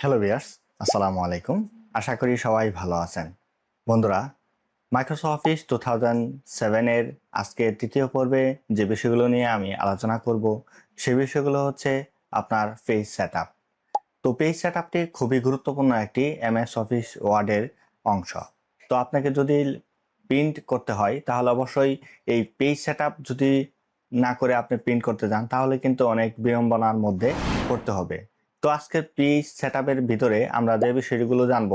Hello viewers আসসালামু আলাইকুম। আশা করি সবাই ভালো আছেন। বন্ধুরা মাইক্রোসফট অফিস টু থাউজেন্ড সেভেনের আজকে তৃতীয় পর্বে যে বিষয়গুলো নিয়ে আমি আলোচনা করব, সে বিষয়গুলো হচ্ছে আপনার পেজ সেট আপ তো পেজ সেট আপটি খুবই গুরুত্বপূর্ণ একটি এমএস অফিস ওয়ার্ডের অংশ। তো আপনাকে যদি প্রিন্ট করতে হয়, তাহলে অবশ্যই এই পেজ সেট আপ যদি না করে আপনি প্রিন্ট করতে যান, তাহলে কিন্তু অনেক বিড়ম্বনার মধ্যে পড়তে হবে। তো আজকের পেজ সেট ভিতরে আমরা যে বিষয়গুলো জানব,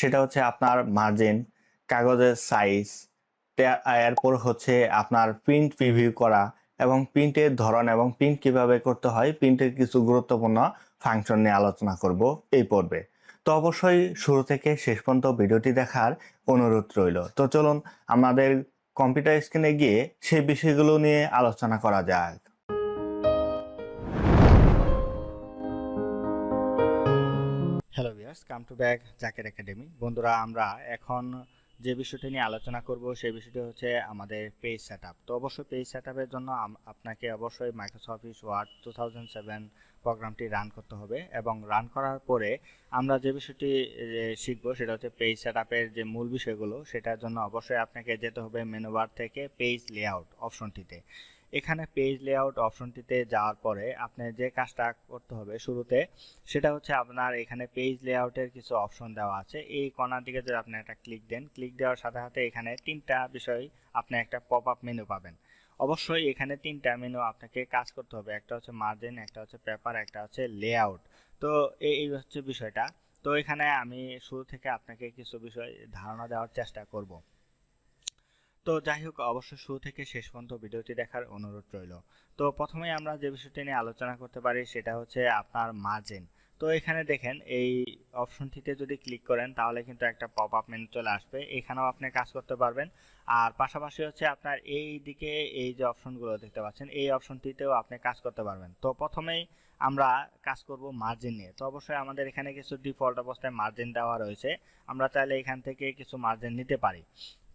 সেটা হচ্ছে আপনার মার্জিন কাগজের সাইজ এরপর হচ্ছে আপনার প্রিন্ট প্রিভিউ করা এবং প্রিন্টের ধরন এবং প্রিন্ট কীভাবে করতে হয় প্রিন্টের কিছু গুরুত্বপূর্ণ ফাংশন নিয়ে আলোচনা করব এই পর্বে। তো অবশ্যই শুরু থেকে শেষ পর্যন্ত ভিডিওটি দেখার অনুরোধ রইল। তো চলুন আমাদের কম্পিউটার স্ক্রিনে গিয়ে সেই বিষয়গুলো নিয়ে আলোচনা করা যাক। Viewers come to back Zaker academy বন্ধুরা, আমরা এখন যে বিষয়টি নিয়ে আলোচনা করব, সেই বিষয়টি হচ্ছে আমাদের পেজ সেটআপ তো অবশ্যই পেজ সেটআপের জন্য আপনাকে অবশ্যই মাইক্রোসফট অফিস ওয়ার্ড টু প্রোগ্রামটি রান করতে হবে এবং রান করার পরে আমরা যে বিষয়টি শিখব সেটা হচ্ছে পেজ সেটআপের যে মূল বিষয়গুলো, সেটার জন্য অবশ্যই আপনাকে যেতে হবে মেনু বার থেকে পেজ লেআউট অপশনটিতে এখানে পেজ লেআউট অপশনটিতে যাওয়ার পরে আপনি যে কাজটা করতে হবে শুরুতে, সেটা হচ্ছে আপনার এখানে পেজ লেআউটের কিছু অপশন দেওয়া আছে। এই কর্নার দিকে যদি আপনি একটা ক্লিক দেন ক্লিক দেওয়ার সাথে সাথে এখানে তিনটা বিষয় আপনি একটা পপ আপ মেনু পাবেন। অবশ্যই এখানে তিনটা মেনু আপনাকে কাজ করতে হবে। একটা হচ্ছে মার্জিন একটা হচ্ছে পেপার একটা হচ্ছে লেআউট তো এই এই হচ্ছে বিষয়টা। তো এখানে আমি শুরু থেকে আপনাকে কিছু বিষয় ধারণা দেওয়ার চেষ্টা করব। তো যাই হোক অবশ্যই শুরু থেকে শেষ পর্যন্ত ভিডিওটি দেখার অনুরোধ রইল। তো প্রথমে আমরা যে বিষয়টি নিয়ে আলোচনা করতে পারি সেটা হচ্ছে আপনার মার্জিন তো এখানে দেখেন, এই অপশনটিতে যদি ক্লিক করেন, তাহলে কিন্তু একটা পপ আপ মেনু চলে আসবে। এখানেও আপনি কাজ করতে পারবেন। আর পাশাপাশি হচ্ছে আপনার এই দিকে এই যে অপশনগুলো দেখতে পাচ্ছেন, এই অপশনটিতেও আপনি কাজ করতে পারবেন। তো প্রথমেই আমরা কাজ করব মার্জিন নিয়ে। তো অবশ্যই আমাদের এখানে কিছু ডিফল্ট অবস্থায় মার্জিন দেওয়া রয়েছে। আমরা চাইলে এখান থেকে কিছু মার্জিন নিতে পারি।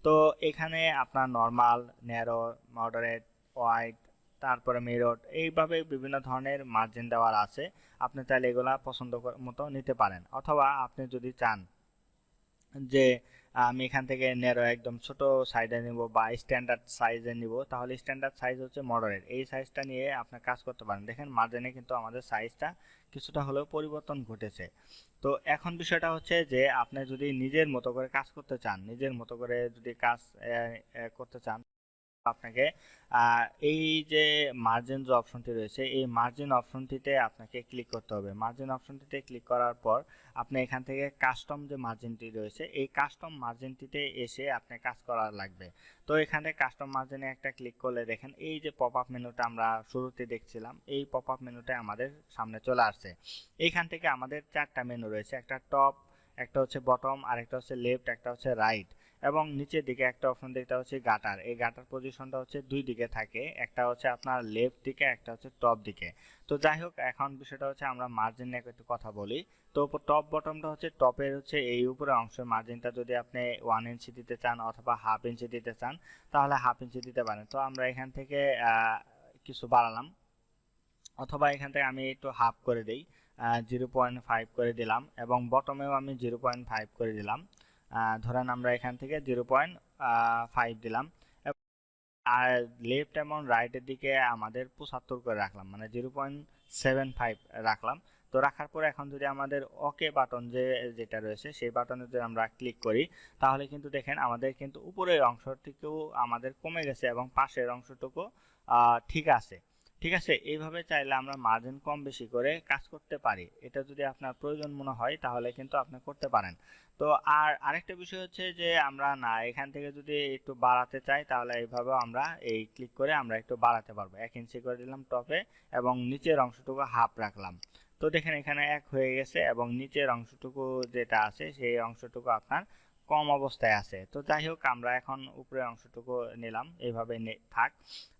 তো এখানে আপনার নর্মাল ন্যারো মডারেট ওয়াইড তারপরে মেরট এইভাবে বিভিন্ন ধরনের মার্জিন দেওয়ার আছে। আপনি চাইলে এগুলা পছন্দ মতো নিতে পারেন। অথবা আপনি যদি চান যে আমি এখান থেকে নেরো একদম ছোট সাইজে নিব বা স্ট্যান্ডার্ড সাইজে নিব। তাহলে স্ট্যান্ডার্ড সাইজ হচ্ছে মডারেট এই সাইজটা নিয়ে আপনি কাজ করতে পারেন। দেখেন মার্জিনে কিন্তু আমাদের সাইজটা কিছুটা হলেও পরিবর্তন ঘটেছে। তো এখন বিষয়টা হচ্ছে যে, আপনি যদি নিজের মতো করে কাজ করতে চান, নিজের মতো করে যদি কাজ করতে চান আপনাকে। এই যে মার্জিন যে অপশনটি রয়েছে, এই মার্জিন অপশনটিতে আপনাকে ক্লিক করতে হবে। মার্জিন অপশনটিতে ক্লিক করার পর আপনি এখান থেকে কাস্টম যে মার্জিনটি রয়েছে, এই কাস্টম মার্জিনটিতে এসে আপনি কাজ করা লাগবে। তো এখানে কাস্টম মার্জিনে একটা ক্লিক করলে দেখেন, এই যে পপ আপ মেনুটা আমরা শুরুতে দেখছিলাম, এই পপ আপ মেনুটা আমাদের সামনে চলে আসছে। এইখান থেকে আমাদের চারটা মেনু রয়েছে, একটা টপ একটা হচ্ছে বটম আর একটা হচ্ছে লেফট একটা হচ্ছে রাইট এবং নিচের দিকে একটা অপশন দেখতে হচ্ছে গাটার এই গাটার পজিশনটা হচ্ছে দুই দিকে থাকে। একটা হচ্ছে আপনার লেফট দিকে, একটা হচ্ছে টপ দিকে। তো যাই হোক, এখন বিষয়টা হচ্ছে আমরা মার্জিন নিয়ে একটু কথা বলি। তো টপ বটমটা হচ্ছে টপের হচ্ছে এই উপরে অংশের মার্জিনটা যদি আপনি ওয়ান ইঞ্চি দিতে চান অথবা হাফ ইঞ্চি দিতে চান, তাহলে হাফ ইঞ্চি দিতে পারেন। তো আমরা এখান থেকে কিছু বাড়ালাম। অথবা এখান থেকে আমি একটু হাফ করে দিই। জিরো পয়েন্ট ফাইভ করে দিলাম এবং বটমেও আমি জিরো পয়েন্ট ফাইভ করে দিলাম। ধরেন আমরা এখান থেকে জিরো পয়েন্ট ফাইভ দিলাম। আর লেফট এবং রাইটের দিকে আমাদের পঁচাত্তর করে রাখলাম মানে জিরো পয়েন্ট সেভেন ফাইভ রাখলাম। তো রাখার পরে এখন যদি আমাদের ওকে বাটন যে, যেটা রয়েছে, সেই বাটনে যদি আমরা ক্লিক করি, তাহলে কিন্তু দেখেন আমাদের কিন্তু উপরের অংশটুকু আমাদের কমে গেছে এবং পাশের অংশটুকু ঠিক আছে। ঠিক আছে? এইভাবে চাইলে আমরা মার্জিন কম বেশি করে কাজ করতে পারি। এটা যদি আপনার প্রয়োজন মনে হয়, তাহলে কিন্তু আপনি করতে পারেন। তো আর আরেকটা বিষয় হচ্ছে যে, আমরা না, এখান থেকে যদি একটু বাড়াতে চাই, তাহলে এইভাবে আমরা এই ক্লিক করে আমরা একটু বাড়াতে পারব। এক ইঞ্চি করে দিলাম টপে এবং নিচের অংশটুকু হাফ রাখলাম। তো দেখেন এখানে এক হয়ে গেছে এবং নিচের অংশটুকু যেটা আছে, সেই অংশটুকু আপনার কম অবস্থায় আছে। তো যাই হোক, আমরা এখন উপরের অংশটুকু নিলাম। এইভাবে থাক।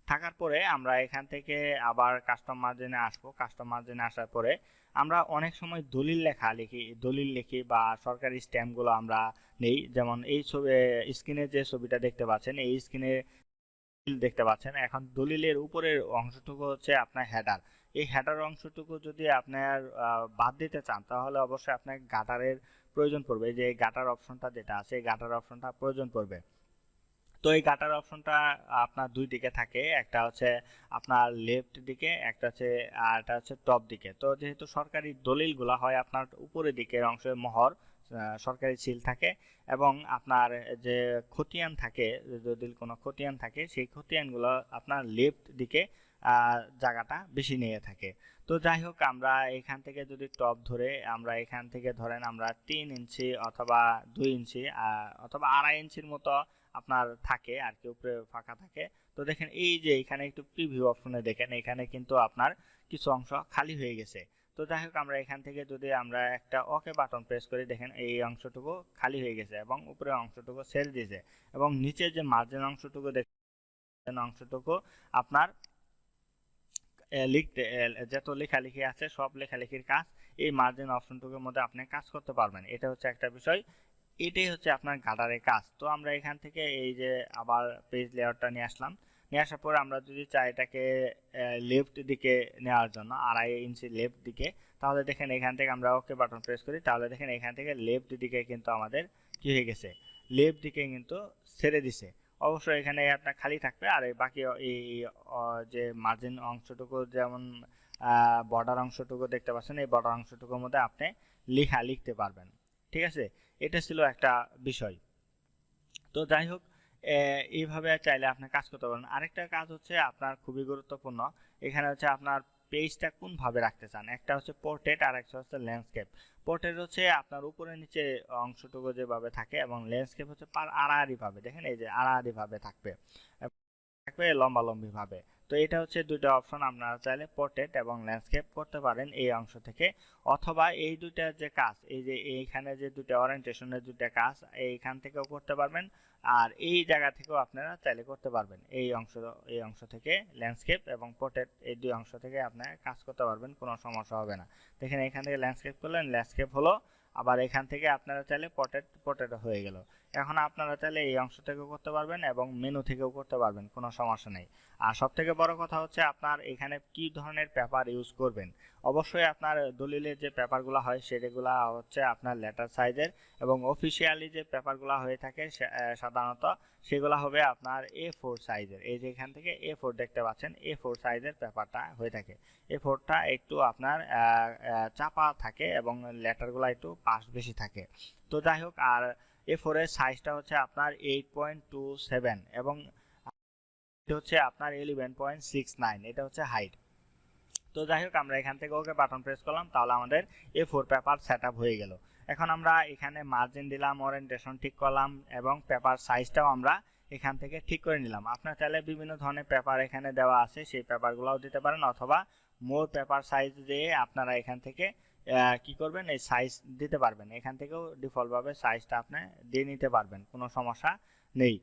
থাকার পরে আমরা এখান থেকে আবার কাস্টম মার্জিনে আসব। কাস্টম মার্জিনে আসার পরে আমরা অনেক সময় দলিল লেখা লিখি, দলিল লিখি বা সরকারি স্ট্যাম্পগুলো আমরা নেই। যেমন এই ছবি, স্ক্রিনে যে ছবিটা দেখতে পাচ্ছেন, এই স্ক্রিনে দেখতে পাচ্ছেন, এখন দলিলের উপরের অংশটুকু হচ্ছে আপনার হেডার এই হেডার অংশটুকু যদি আপনার বাদ দিতে চান, তাহলে অবশ্যই আপনার গাটারের প্রয়োজন পড়বে। যে গাটার অপশনটা যেটা আছে গাটার অপশনটা প্রয়োজন পড়বে। তো এই গাটার অপশনটা আপনার দুই দিকে থাকে, একটা হচ্ছে আপনার লেফট দিকে, একটা হচ্ছে, আর একটা হচ্ছে টপ দিকে। তো যেহেতু সরকারি দলিলগুলা হয় আপনার উপরের দিকের অংশে মোহর সরকারি সিল থাকে এবং আপনার যে খতিয়ান থাকে, যদি কোনো খতিয়ান থাকে, সেই খতিয়ানগুলো আপনার লেফট দিকে জায়গাটা বেশি নিয়ে থাকে। তো যাই হোক, আমরা এখান থেকে যদি টপ ধরে, আমরা এখান থেকে ধরেন আমরা তিন ইঞ্চি অথবা দুই ইঞ্চি অথবা আড়াই ইঞ্চির মতো আপনার থাকে আর কি, উপরে ফাঁকা থাকে। তো দেখেন, এই যে এখানে একটু প্রিভিউ অপশনে দেখেন, এখানে কিন্তু আপনার কিছু অংশ খালি হয়ে গেছে। তো যাই হোক, আমরা এখান থেকে যদি আমরা একটা ওকে বাটন প্রেস করি, দেখেন এই অংশটুকু খালি হয়ে গেছে এবং উপরের অংশটুকু সেল দিয়েছে। এবং নিচে যে মার্জিন অংশটুকু দেখেন, অংশটুকু আপনার লিখতে যত লেখালেখি আছে, সব লেখালেখির কাজ এই মার্জিন অপশনটুকুর মধ্যে আপনি কাজ করতে পারবেন। এটা হচ্ছে একটা বিষয়। এটাই হচ্ছে আপনার গার্ডারের কাজ। তো আমরা এখান থেকে এই যে আবার পেজ লেয়ারটা নিয়ে আসলাম। নিয়ে আসার পর আমরা যদি চাই এটাকে লেফট দিকে নেওয়ার জন্য, আড়াই ইঞ্চি লেফট দিকে, তাহলে দেখেন এখান থেকে আমরা ওকে বাটন প্রেস করি। তাহলে দেখেন এখান থেকে লেফট দিকে কিন্তু আমাদের কি হয়ে গেছে? লেফট দিকে কিন্তু ছেড়ে দিছে। অবশ্যই এখানে আপনার খালি থাকবে। আর বাকি এই যে মার্জিন অংশটুকু যেমন বর্ডার অংশটুকু দেখতে পাচ্ছেন, এই বর্ডার অংশটুকুর মধ্যে আপনি লেখা লিখতে পারবেন। ঠিক আছে? এটা ছিল একটা বিষয়। তো যাই হোক এইভাবে চাইলে আপনি কাজ করতে পারেন। আরেকটা কাজ হচ্ছে আপনার খুবই গুরুত্বপূর্ণ। এখানে হচ্ছে আপনার পেজটা কোনভাবে রাখতে চান? একটা হচ্ছে পোর্ট্রেট আর একটা হচ্ছে ল্যান্ডস্কেপ পোর্ট্রেট হচ্ছে আপনার উপরে নিচে অংশটুকু যেভাবে থাকে এবং ল্যান্ডস্কেপ হচ্ছে পার আড়াআড়ি ভাবে। দেখেন এই যে আড়াআড়িভাবে থাকবে। থাকবে লম্বা লম্বি ভাবে। তো এটা হচ্ছে দুটো অপশন আপনারা চাইলে পোর্ট্রেট এবং ল্যান্ডস্কেপ করতে পারেন এই অংশ থেকে। অথবা এই দুইটা যে কাজ, এই যে এইখানে যে দুটো অরিয়েন্টেশনের দুটো কাজ, এইখান থেকেও করতে পারবেন। আর এই জায়গা থেকেও আপনারা চাইলে করতে পারবেন। এই অংশ এই অংশ থেকে ল্যান্ডস্কেপ এবং পোর্ট্রেট এই দুই অংশ থেকে আপনারা কাজ করতে পারবেন, কোনো সমস্যা হবে না। দেখেন এখান থেকে ল্যান্ডস্কেপ করলেন ল্যান্ডস্কেপ হলো। আবার এখান থেকে আপনারা চাইলে পোর্ট্রেট পোর্ট্রেট হয়ে গেল। এখন আপনারা চাইলে এই অংশ থেকেও করতে পারবেন এবং মেনু থেকেও করতে পারবেন, কোনো সমস্যা নেই। আর সব থেকে বড় কথা হচ্ছে আপনার এখানে কি ধরনের পেপার ইউজ করবেন? অবশ্যই আপনার দলিলের যে পেপারগুলো হয় সেগুলো হচ্ছে আপনার লেটার সাইজের এবং অফিসিয়ালি যে পেপারগুলো হয়ে থাকে সাধারণত সেগুলো হবে আপনার এ ফোর সাইজের এই যে এখান থেকে এ ফোর দেখতে পাচ্ছেন এ ফোর সাইজের পেপারটা হয়ে থাকে। এ ফোরটা একটু আপনার চাপা থাকে এবং লেটারগুলো একটু পাশ বেশি থাকে। তো যাই হোক, আর এ ফোরের সাইজটা হচ্ছে আপনার এইট পয়েন্ট টু সেভেন এবং এটা হচ্ছে আপনার ইলেভেন পয়েন্ট সিক্স নাইন এটা হচ্ছে হাইট তো যাই হোক, আমরা এখান থেকে ওকে বাটন প্রেস করলাম, তাহলে আমাদের এ ফোর পেপার সেট হয়ে গেল। এখন আমরা এখানে মার্জিন দিলাম ওরিয়েন্টেশন ঠিক করলাম এবং পেপার সাইজটাও আমরা এখান থেকে ঠিক করে নিলাম। আপনার চাইলে বিভিন্ন ধরনের পেপার এখানে দেওয়া আছে, সেই পেপারগুলোও দিতে পারেন, অথবা মোর পেপার সাইজ দিয়ে আপনারা এখান থেকে কি করবেন? এই সাইজ দিতে পারবেন। এখান থেকেও ডিফল্টভাবে সাইজটা আপনি দিয়ে নিতে পারবেন। কোনো সমস্যা নেই।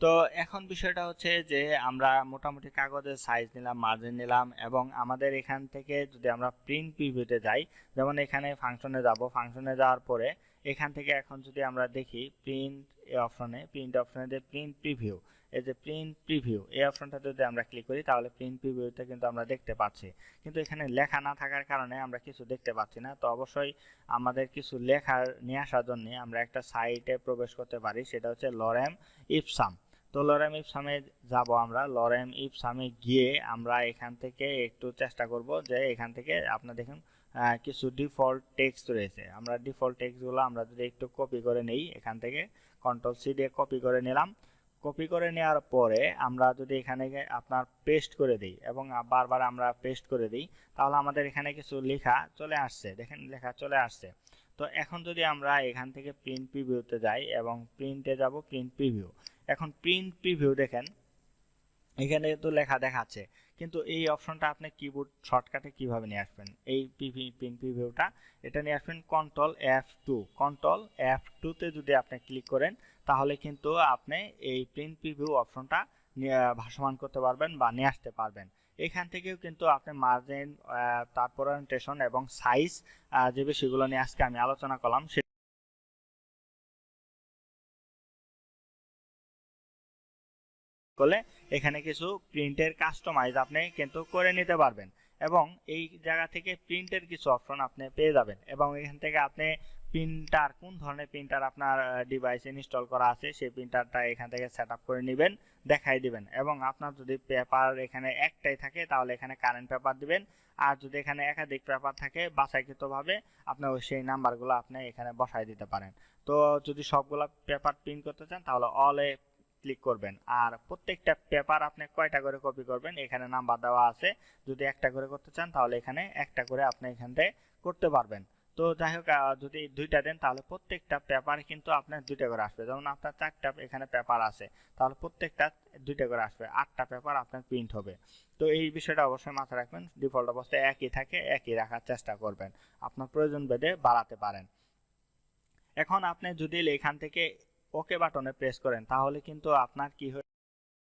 তো এখন বিষয়টা হচ্ছে যে, আমরা মোটামুটি কাগজের সাইজ নিলাম মার্জিন নিলাম এবং আমাদের এখান থেকে যদি আমরা প্রিন্ট প্রিভিউতে যাই, যেমন এখানে ফাংশনে যাব। ফাংশনে যাওয়ার পরে এখান থেকে এখন যদি আমরা দেখি প্রিন্ট এ অপশনে প্রিন্ট অপশনে যে প্রিন্ট প্রিভিউ এই যে প্রিন্ট প্রিভিউ এই অপশনটা যদি আমরা ক্লিক করি, তাহলে প্রিন্ট প্রিভিউতে কিন্তু আমরা দেখতে পাচ্ছি। কিন্তু এখানে লেখা না থাকার কারণে আমরা কিছু দেখতে পাচ্ছি না। তো অবশ্যই আমাদের কিছু লেখার নিয়ে আসার জন্য আমরা একটা সাইটে প্রবেশ করতে পারি, সেটা হচ্ছে লরেম ইপসাম তো লরেম ইপসামে যাব আমরা। লরেম ইপসামে গিয়ে আমরা এখান থেকে একটু চেষ্টা করব যে এখান থেকে আপনার দেখুন কিছু ডিফল্ট টেক্সট রয়েছে। আমরা ডিফল্ট টেক্সটগুলো আমরা যদি একটু কপি করে নেই, এখান থেকে কন্ট্রোল সি দিয়ে কপি করে নিলাম। কপি করে নেওয়ার পরে আমরা যদি এখানে আপনার পেস্ট করে দিই এবং বারবার আমরা পেস্ট করে দিই, তাহলে আমাদের এখানে কিছু লেখা চলে আসছে। দেখেন, লেখা চলে আসছে। তো এখন যদি আমরা এখান থেকে প্রিন্ট প্রিভিউতে যাই এবং প্রিন্টে যাব প্রিন্ট প্রিভিউ এখন প্রিন্ট প্রিভিউ দেখেন, এখানে তো লেখা দেখাচ্ছে, কিন্তু এই অপশনটা আপনি কিবোর্ড শর্টকাটে কীভাবে নিয়ে আসবেন? এই পিভি প্রিন্ট প্রিভিউটা এটা নিয়ে আসবেন control F two control F টুতে যদি আপনি ক্লিক করেন, তাহলে কিন্তু আপনি এই প্রিন্ট প্রিভিউ অপশনটা ভাসমান করতে পারবেন বা নিয়ে আসতে পারবেন। এখান থেকেও কিন্তু আপনি মার্জিন তারপর ওরিয়েন্টেশন এবং সাইজ যে বিষয়গুলো নিয়ে আজকে আমি আলোচনা করলাম করলে এখানে কিছু প্রিন্টের কাস্টমাইজ আপনি কিন্তু করে নিতে পারবেন। এবং এই জায়গা থেকে প্রিন্টের কিছু অপশন আপনি পেয়ে যাবেন। এবং এখান থেকে আপনি প্রিন্টার, কোন ধরনের প্রিন্টার আপনার ডিভাইসে ইনস্টল করা আছে, সেই প্রিন্টারটা এখান থেকে সেট করে নেবেন, দেখাই দিবেন। এবং আপনার যদি পেপার এখানে একটাই থাকে, তাহলে এখানে কারেন্ট পেপার দিবেন। আর যদি এখানে একাধিক পেপার থাকে, বাছাইকৃতভাবে আপনার সেই নাম্বারগুলো আপনি এখানে বসাই দিতে পারেন। তো যদি সবগুলো পেপার প্রিন্ট করতে চান, তাহলে অলে ক্লিক করবেন। আর প্রত্যেকটা পেপার আপনি কয়টা করে কপি করবেন, এখানে নাম্বার দেওয়া আছে। যদি একটা করে করতে চান, তাহলে এখানে একটা করে আপনি এখান থেকে করতে পারবেন। তো যাই হোক যদি দুইটা দেন, তাহলে প্রত্যেকটা পেপার কিন্তু আপনার দুইটা করে আসবে। যেমন আপনার চারটা এখানে পেপার আছে, তাহলে প্রত্যেকটা দুইটা করে আসবে। আটটা পেপার আপনার প্রিন্ট হবে। তো এই বিষয়টা অবশ্যই মাথায় রাখবেন। ডিফল্ট অবস্থায় একই থাকে, একই রাখার চেষ্টা করবেন। আপনার প্রয়োজন বেঁধে বাড়াতে পারেন। এখন আপনি যদি এখান থেকে ওকে বাটনে প্রেস করেন, তাহলে কিন্তু আপনার কি হয়ে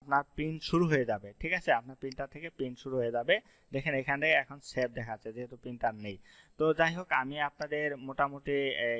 আপনার প্রিন্ট শুরু হয়ে যাবে, ঠিক আছে? আপনার প্রিন্টার থেকে প্রিন্ট শুরু হয়ে যাবে। দেখেন, এখানে এখন সেভ দেখাচ্ছে, যেহেতু প্রিন্টার নেই। তো যাই হোক, আমি আপনাদের মোটামুটি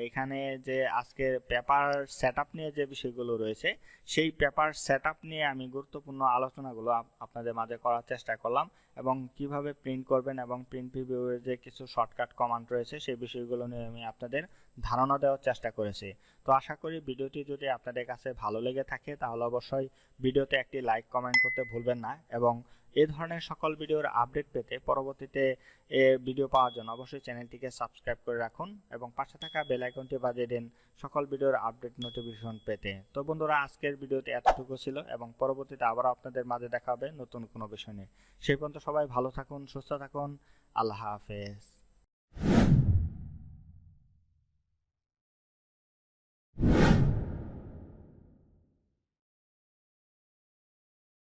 এখানে যে আজকে পেপার সেট নিয়ে যে বিষয়গুলো রয়েছে, সেই পেপার সেট নিয়ে আমি গুরুত্বপূর্ণ আলোচনাগুলো আপনাদের মাঝে করার চেষ্টা করলাম এবং কীভাবে প্রিন্ট করবেন এবং প্রিন্ট প্রিভিউয়ের যে কিছু শর্টকাট কমান্ড রয়েছে, সেই বিষয়গুলো নিয়ে আমি আপনাদের ধারণা দেওয়ার চেষ্টা করেছি। তো আশা করি ভিডিওটি যদি আপনাদের কাছে ভালো লেগে থাকে, তাহলে অবশ্যই ভিডিওতে একটি লাইক কমেন্ট করতে ভুলবেন না এবং এই ধরনের সকল ভিডিওর আপডেট পেতে পরবর্তীতে এ ভিডিও পাওয়ার জন্য অবশ্যই চ্যানেলটিকে সাবস্ক্রাইব করে রাখুন এবং পাশে থাকা বেল আইকনটি বাজিয়ে দিন সকল ভিডিওর আপডেট নোটিফিকেশন পেতে। তো বন্ধুরা, আজকের ভিডিওতে এতটুকু ছিল এবং পরবর্তীতে আবারও আপনাদের মাঝে দেখা হবে নতুন কোনো বিষয় নিয়ে। সেই পর্যন্ত সবাই ভালো থাকুন, সুস্থ থাকুন। আল্লাহ হাফেজ।